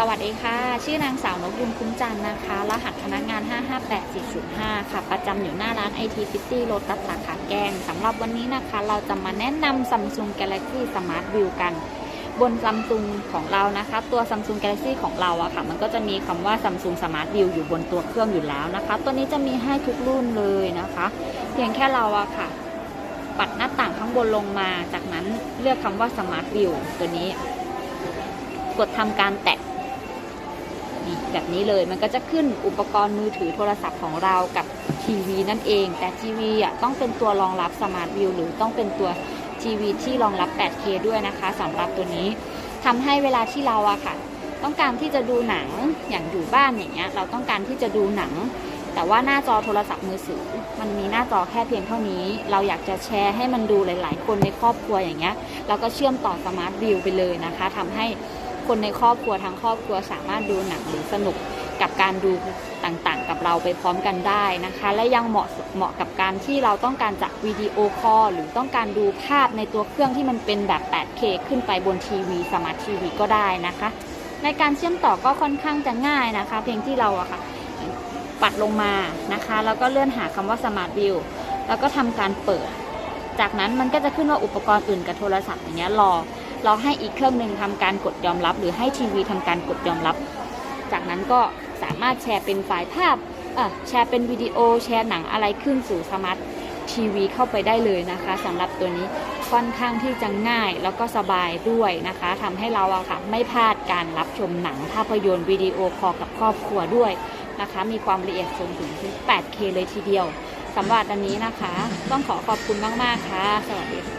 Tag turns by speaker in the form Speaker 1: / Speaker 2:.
Speaker 1: สวัสดีค่ะ ชื่อนางสาวนกยุงคุ้มจันนะคะ รหัสพนักงาน 558405 ค่ะ ประจำอยู่หน้าร้าน IT City รถตัดสาขาแกงสำหรับวันนี้นะคะ เราจะมาแนะนำ Samsung Galaxy Smart View กัน บน Samsung ของเรานะคะ ตัว Samsung Galaxy ของเราอะค่ะ มันก็จะมีคำว่า Samsung Smart View อยู่บนตัวเครื่องอยู่แล้วนะคะ ตัวนี้จะมีให้ทุกรุ่นเลยนะคะ เพียงแค่เราอะค่ะ ปัดหน้าต่างข้างบนลงมา จากนั้นเลือกคำว่า Smart View ตัวนี้กดทำการแตะ นี่แบบนี้เลยมันก็จะขึ้นอุปกรณ์มือถือโทรศัพท์ของเรากับทีวีนั่นเอง แต่ทีวีอะต้องเป็นตัวรองรับ Smart View หรือต้องเป็นตัวทีวีที่รองรับ 8K ด้วยนะคะสำหรับตัวนี้ทำให้เวลาที่เราอะค่ะ ต้องการที่จะดูหนังอย่างอยู่บ้านอย่างเงี้ยเราต้องการที่จะดูหนัง แต่ว่าหน้าจอโทรศัพท์มือถือ มันมีหน้าจอแค่เพียงเท่านี้ เราอยากจะแชร์ให้มันดูหลาย ๆ คนในครอบครัวอย่างเงี้ยเราก็เชื่อมต่อสมาร์ทวิวไปเลยนะคะทำให้ คนในครอบครัวทั้งครอบครัวสามารถดูหนังหรือสนุกกับการดูต่างๆ กับเราไปพร้อมกันได้นะคะ และยังเหมาะเหมาะกับการที่เราต้องการจัดวิดีโอคอลหรือต้องการดูภาพในตัวเครื่องที่มันเป็นแบบ 8K ขึ้นไปบนทีวีสมาร์ททีวีก็ได้นะคะ ในการเชื่อมต่อก็ค่อนข้างจะง่ายนะคะ เพียงที่เราอะค่ะปัดลงมานะคะ แล้วก็เลื่อนหาคำว่า Smart View แล้วก็ทำการเปิด จากนั้นมันก็จะขึ้นว่าอุปกรณ์อื่นกับโทรศัพท์อย่างเงี้ยรอ เรอให้อีกเครื่องหนึ่งทำการกดยอมรับ หรือให้ทีวีทำการกดยอมรับ จากนั้นก็สามารถแชร์เป็นไฟล์ภาพแชร์เป็นวิดีโอแชร์หนังอะไรขึ้นสู่สมาร์ททีวีเข้าไปได้เลยนะคะสำหรับตัวนี้ค่อนข้างที่จะง่ายแล้วก็สบายด้วยนะคะทำให้เราอะค่ะไม่พลาดการรับชมหนังภาพยนตร์วิดีโอคอลกับครอบครัวด้วยนะคะ มีความละเอียดสูงถึง 8K เลยทีเดียวสำหรับอันนี้นะคะ ต้องขอขอบคุณมาก ๆ ค่ะ สวัสดีค่ะ